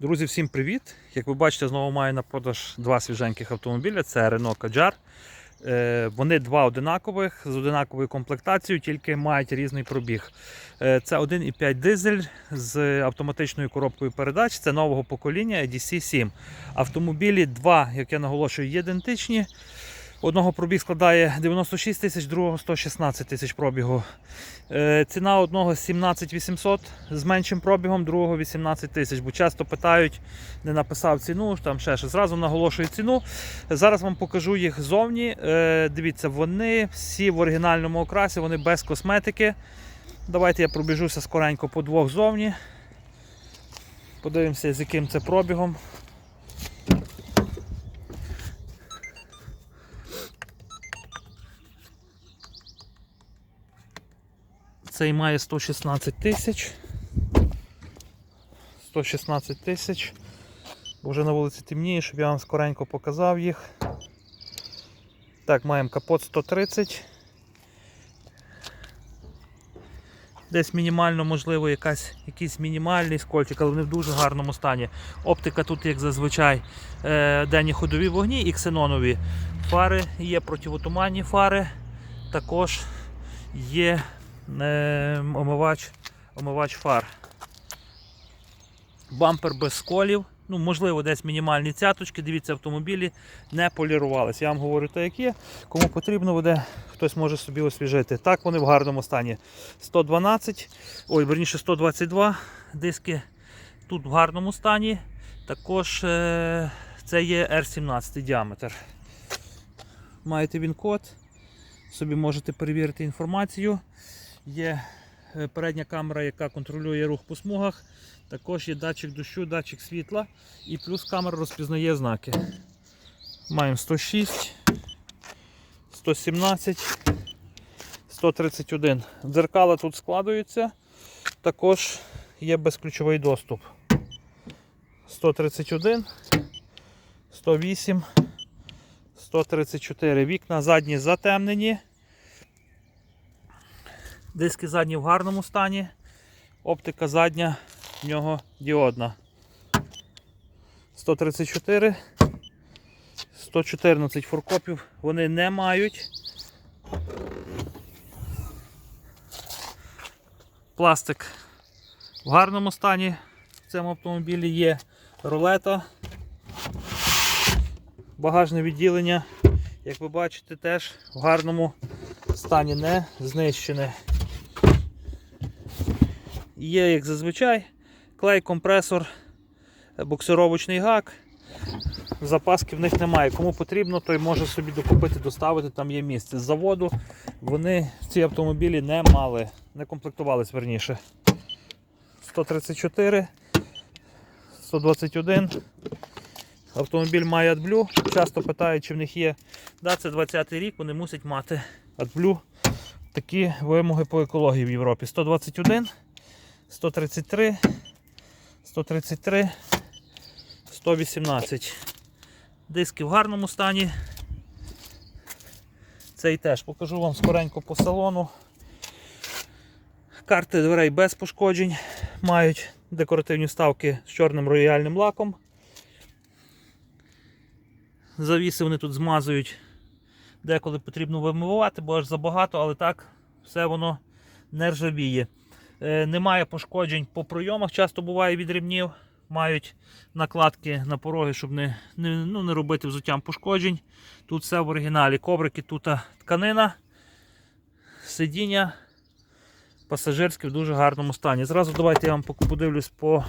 Друзі, всім привіт! Як ви бачите, знову маю на продаж два свіженьких автомобіля. Це Renault Kadjar. Е, Вони два одинакових з одинаковою комплектацією, тільки мають різний пробіг. Е, Це 1,5 дизель з автоматичною коробкою передач. Це нового покоління EDC 7. Автомобілі два, як я наголошую, ідентичні. Одного пробіг складає 96 тисяч, другого 116 тисяч пробігу. Е, Ціна одного 17 800 з меншим пробігом, другого 18 тисяч. Бо часто питають, не написав ціну, там ще щось. Зразу наголошую ціну. Зараз вам покажу їх зовні. Е, Дивіться, вони всі в оригінальному окрасі, вони без косметики. Давайте я пробіжуся скоренько по двох зовні. Подивимося, з яким це пробігом. Цей має 116 тисяч. 116 тисяч. Вже на вулиці темніє, щоб я вам скоренько показав їх. Так, маємо капот 130. Десь мінімально, можливо, якась, якийсь мінімальний скольчик, але вони в дуже гарному стані. Оптика тут, як зазвичай, е, денні ходові вогні і ксенонові. Фари є противотуманні фари. Також є омивач, омивач фар. Бампер без сколів. Ну, можливо, десь мінімальні цяточки. Дивіться, автомобілі не полірувалися. Я вам говорю те, як є. Кому потрібно буде, хтось може собі освіжити. Так, вони в гарному стані. 112, ой, верніше 122 диски тут в гарному стані. Також е, це є R17 діаметр. Маєте він код, собі можете перевірити інформацію. Є е, передня камера, яка контролює рух по смугах. Також є датчик дощу, датчик світла і плюс камера розпізнає знаки. Маємо 106, 117, 131. Дзеркала тут складуються. Також є безключовий доступ. 131, 108, 134. Вікна задні затемнені. Диски задні в гарному стані. Оптика задня в нього діодна. 134, 114 фуркопів вони не мають. Пластик в гарному стані в цьому автомобілі є рулета, багажне відділення, як ви бачите, теж в гарному стані не знищене. Є, як зазвичай, клей, компресор, буксировочний гак. Запаски в них немає. Кому потрібно, той може собі докупити, доставити, там є місце. З заводу вони ці автомобілі не мали, не комплектувались верніше. 134, 121. Автомобіль має AdBlue. Часто питають, чи в них є. Да, це 20 й рік, вони мусять мати AdBlue. Такі вимоги по екології в Європі. 121. 133, 133, 118. Диски в гарному стані. Цей теж покажу вам скоренько по салону. Карти дверей без пошкоджень. Мають декоративні вставки з чорним рояльним лаком. Завіси вони тут змазують. Деколи потрібно вимивати, бо аж забагато, але так все воно не ржавіє. Е, Немає пошкоджень по пройомах, часто буває від ремнів. Мають накладки на пороги, щоб не не, ну, не робити взуттям пошкоджень. Тут все в оригіналі. Коврики, тут тканина, сидіння пасажирське в дуже гарному стані. Зразу давайте я вам подивлюсь по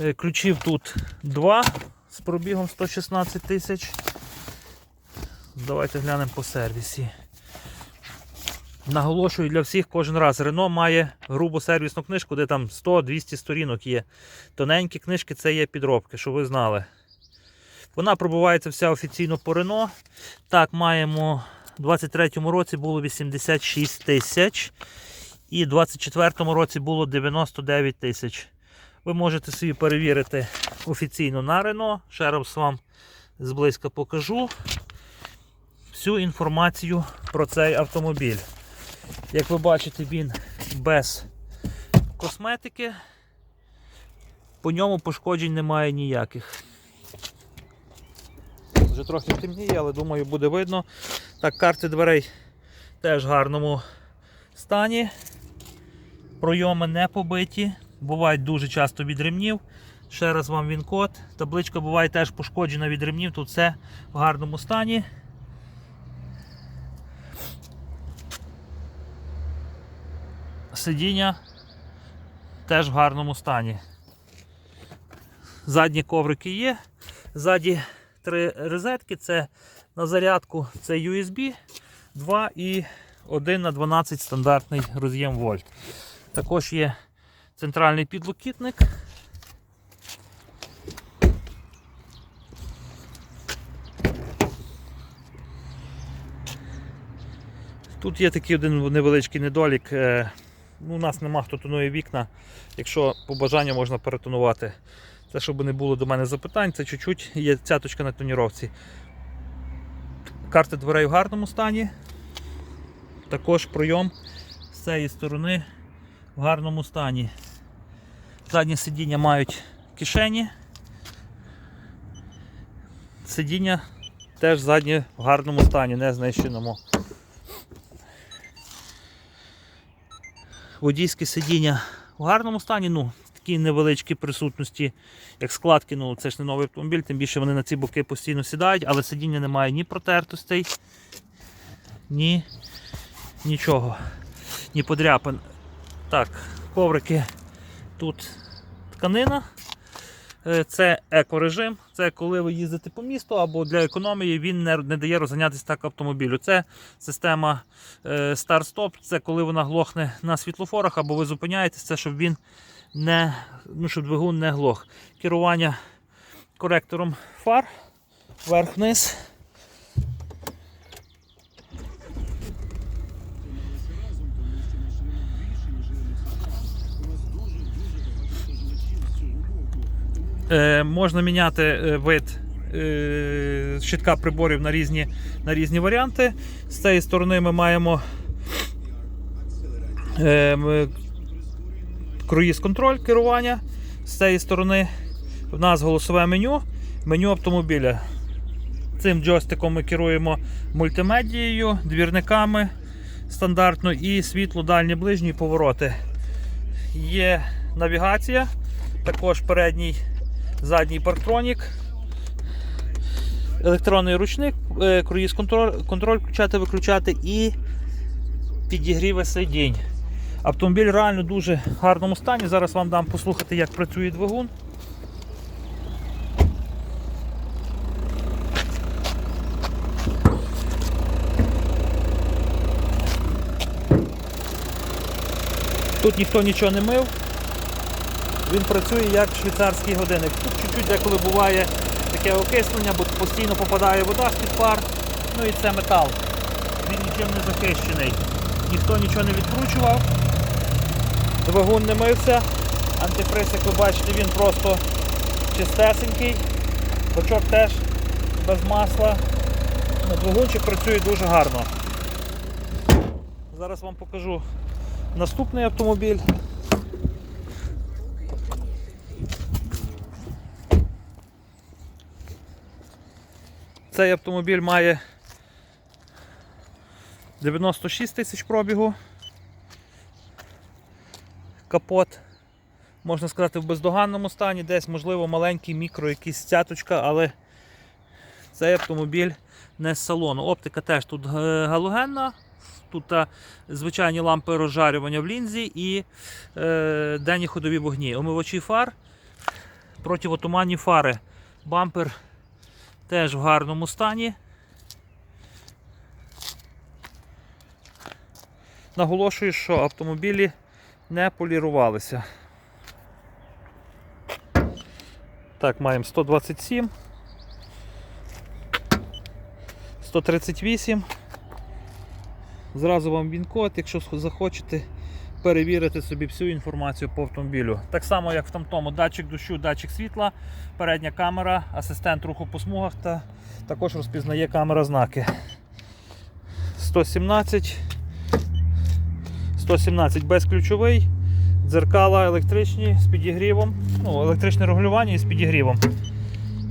е, ключів тут два з пробігом 116 тисяч. Давайте глянемо по сервісі. Наголошую для всіх кожен раз. Рено має грубу сервісну книжку, де там 100-200 сторінок є. Тоненькі книжки це є підробки, щоб ви знали. Вона пробувається вся офіційно по Рено. Так, маємо у 23-му році було 86 тисяч. І в 24-му році було 99 тисяч. Ви можете собі перевірити офіційно на Рено. Ще раз вам зблизька покажу всю інформацію про цей автомобіль. Як ви бачите, він без косметики. По ньому пошкоджень немає ніяких. Вже трохи темніє, але думаю, буде видно. Так, карти дверей теж в гарному стані. Пройоми не побиті, бувають дуже часто від ремнів. Ще раз вам він код. Табличка буває теж пошкоджена від ремнів, тут все в гарному стані. Сидіння теж в гарному стані. Задні коврики є. Ззаді три розетки. Це на зарядку це USB 2 і 1 на 12 стандартний роз'єм вольт. Також є центральний підлокітник. Тут є такий один невеличкий недолік. Ну, у нас нема хто тонує вікна. Якщо по бажанню можна перетонувати. Це щоб не було до мене запитань, це чуть-чуть є цяточка на тоніровці. Карти дверей в гарному стані. Також пройом з цієї сторони в гарному стані. Задні сидіння мають кишені. Сидіння теж заднє в гарному стані, не знищеному. Водійське сидіння в гарному стані, ну, такі невеличкі присутності, як складки, ну це ж не новий автомобіль, тим більше вони на ці боки постійно сідають, але сидіння немає ні протертостей, ні нічого, ні подряпин. Так, коврики тут тканина. Е, Це екорежим. Це коли ви їздите по місту або для економії він не, не дає розганятися так автомобілю. Це система е, старт-стоп, це коли вона глохне на світлофорах або ви зупиняєтесь, це щоб він не, ну, щоб двигун не глох. Керування коректором фар вверх-вниз. Е, можна міняти е, вид е, щитка приборів на різні, на різні варіанти. З цієї сторони ми маємо е, круїз-контроль керування. З цієї сторони в нас голосове меню, меню автомобіля. Цим джойстиком ми керуємо мультимедією, двірниками стандартно і світло, дальні ближні повороти. Є навігація, також передній задній парктронік, електронний ручник, е, круїз контроль, контроль включати, виключати і підігріви сидінь. Автомобіль реально дуже гарному стані. Зараз вам дам послухати, як працює двигун. Тут ніхто нічого не мив. Він працює як швейцарський годинник. Тут чуть-чуть деколи буває таке окислення, бо постійно попадає вода з-під пар. Ну і це метал. Він нічим не захищений. Ніхто нічого не відкручував. Двигун не мився. Антифриз, як ви бачите, він просто чистесенький. Бачок теж без масла. Ну, Двигунчик працює дуже гарно. Зараз вам покажу наступний автомобіль. Цей автомобіль має 96 тисяч пробігу. Капот, можна сказати, в бездоганному стані, десь, можливо, маленький мікро, якийсь цяточка, але цей автомобіль не з салону. Оптика теж тут е, галогенна. Тут та, звичайні лампи розжарювання в лінзі і е, денні ходові вогні. Омивачі фар, противотуманні фари. Бампер теж в гарному стані. Наголошую, що автомобілі не полірувалися. Так, маємо 127, 138. Зразу вам він-код, якщо захочете перевірити собі всю інформацію по автомобілю. Так само, як в тому датчик дощу, датчик світла, передня камера, асистент руху по смугах та також розпізнає камера знаки. 117. 117 безключовий, Дзеркала електричні з підігрівом. Ну, електричне регулювання і з підігрівом.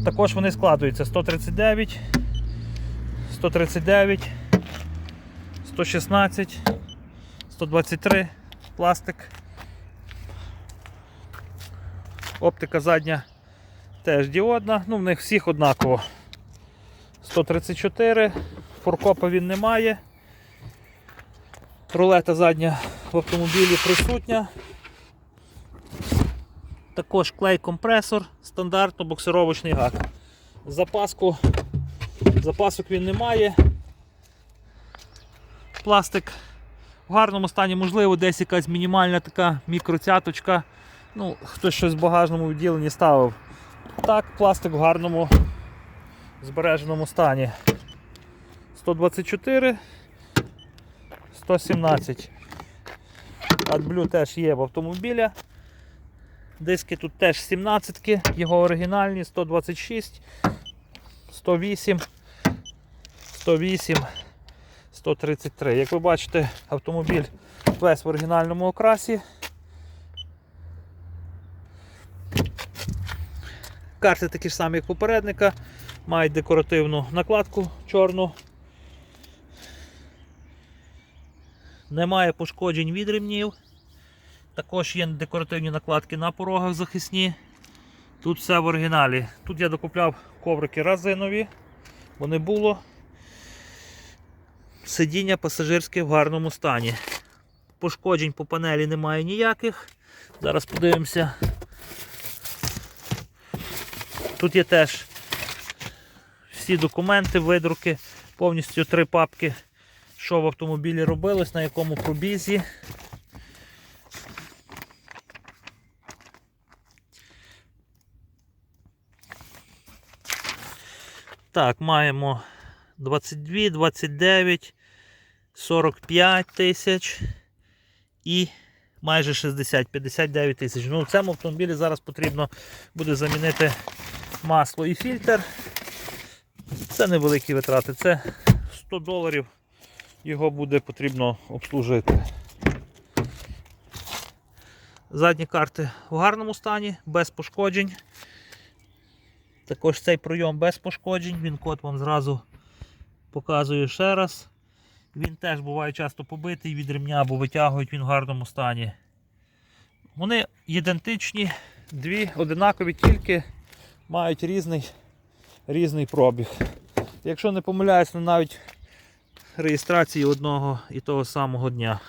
Також вони складуються 139, 139, 116, 123 пластик. Оптика задня теж діодна, ну в них всіх однаково. 134, форкопа він не має. Рулета задня в автомобілі присутня. Також клей-компресор, стандартно боксировочний гак. Запаску, запасок він не має. Пластик в гарному стані, можливо, десь якась мінімальна така мікроцяточка. Ну, хтось щось в багажному відділенні ставив. Так, пластик в гарному збереженому стані. 124, 117. AdBlue теж є в автомобіля. Диски тут теж 17, його оригінальні 126, 108, 108, 133. Як ви бачите, автомобіль весь в оригінальному окрасі. Карти такі ж самі, як попередника, мають декоративну накладку чорну. Немає пошкоджень від ремнів. Також є декоративні накладки на порогах захисні. Тут все в оригіналі. Тут я докупляв коврики резинові, бо не було. Сидіння пасажирське в гарному стані. Пошкоджень по панелі немає ніяких. Зараз подивимося. Тут є теж всі документи, видруки, повністю три папки, що в автомобілі робилось, на якому пробізі. Так, маємо 22, 29, 45 тисяч і майже 60, 59 тисяч. Ну, в цьому автомобілі зараз потрібно буде замінити масло і фільтр. Це невеликі витрати, це 100 доларів. Його буде потрібно обслужити. Задні карти в гарному стані, без пошкоджень. Також цей пройом без пошкоджень, він код вам зразу показує ще раз. Він теж буває часто побитий від ремня, бо витягують він в гарному стані. Вони ідентичні, дві одинакові, тільки мають різний, різний пробіг. Якщо не помиляюсь, ну навіть реєстрації одного і того самого дня.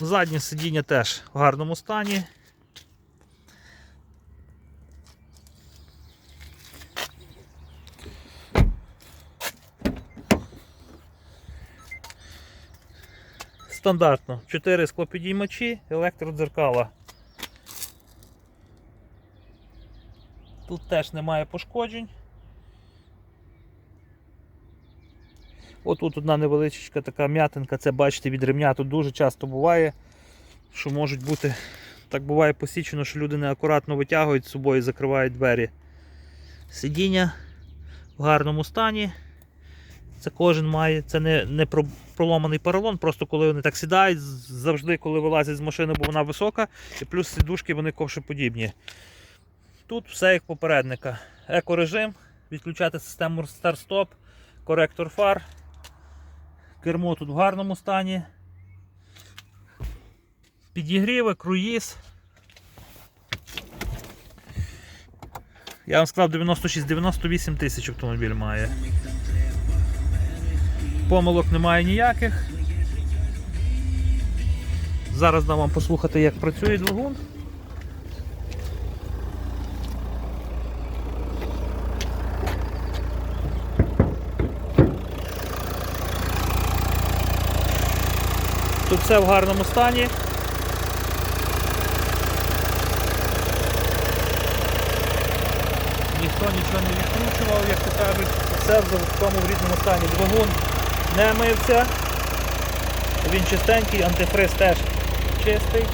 Заднє сидіння теж в гарному стані. Стандартно. 4 склопідіймачі, електродзеркала. Тут теж немає пошкоджень. Отут одна невеличка така м'ятинка, це бачите від ремня. Тут дуже часто буває, що можуть бути, так буває посічено, що люди неакуратно витягують з собою і закривають двері. Сидіння в гарному стані. Це кожен має, це не, не про- проломаний поролон, просто коли вони так сідають, завжди коли вилазять з машини, бо вона висока, і плюс сідушки вони ковшеподібні. Тут все як попередника. Екорежим, відключати систему старт-стоп, коректор фар. Кермо тут в гарному стані. Підігріви, круїз. Я вам сказав 96-98 тисяч автомобіль має. Помилок немає ніяких. Зараз дам вам послухати, як працює двигун. Тут все в гарному стані. Ніхто нічого не відкручував, як то кажуть. Все в заводському в рідному стані. Двигун не мився. Він чистенький, антифриз теж чистий.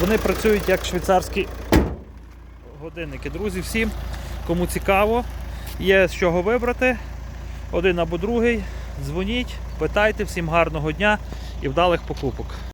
Вони працюють як швейцарські годинники. Друзі, всім, кому цікаво, є з чого вибрати. Один або другий. дзвоніть, питайте, всім гарного дня і вдалих покупок.